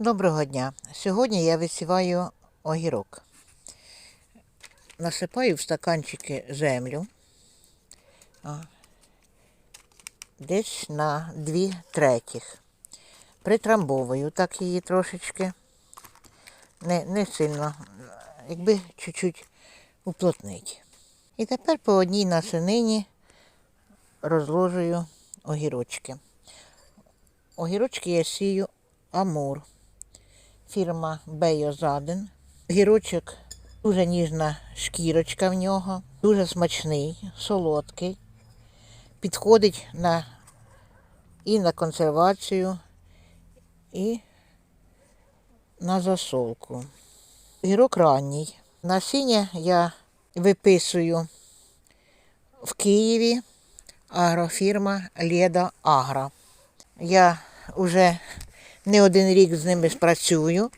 Доброго дня. Сьогодні я висіваю огірок. Насипаю в стаканчики землю. Десь на дві третіх. Притрамбовую так її трошечки. Не, не сильно, якби чуть-чуть уплотнить. І тепер по одній насинині розложую огірочки. Огірочки я сію Амур фірма Бейозаден. Гірочок дуже ніжна шкірочка в нього, дуже смачний, солодкий. Підходить на, і на консервацію, і на засолку. Гірок ранній. Насіння я виписую в Києві агрофірма Леда Агро. Я вже не один рік з ними спрацюю.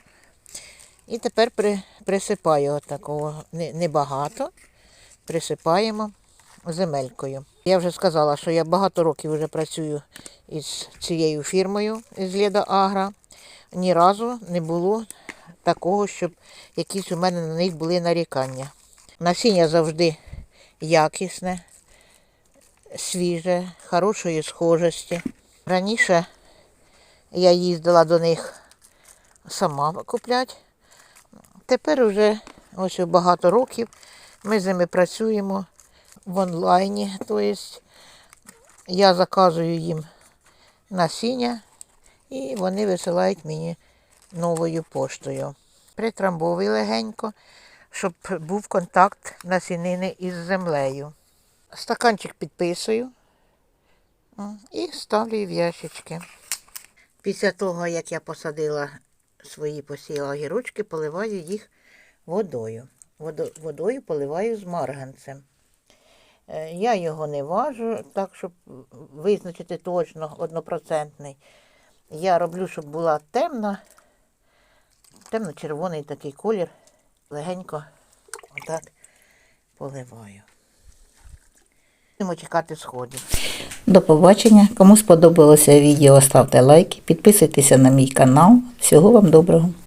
І тепер при, присипаю от такого не- небагато. Присипаємо земелькою. Я вже сказала, що я багато років вже працюю із цією фірмою із Леда Агра. Ні разу не було такого, щоб якісь у мене на них були нарікання. Насіння завжди якісне, свіже, хорошої схожості. Раніше я їздила до них сама купляти. Тепер вже ось багато років ми з ними працюємо в онлайні. Тобто я заказую їм насіння і вони висилають мені новою поштою. Притрамбовую легенько, щоб був контакт насінини із землею. Стаканчик підписую і ставлю в ящички. Після того, як я посадила свої посіяла огірочки, поливаю їх водою. Водою поливаю з марганцем. Е, Я його не важу, так, щоб визначити точно однопроцентний. Я роблю, щоб була темна, темно-червоний такий колір. Легенько отак поливаю. Будемо чекати сходів. До побачення. Кому сподобалося відео, ставте лайки, підписуйтеся на мій канал. Всього вам доброго.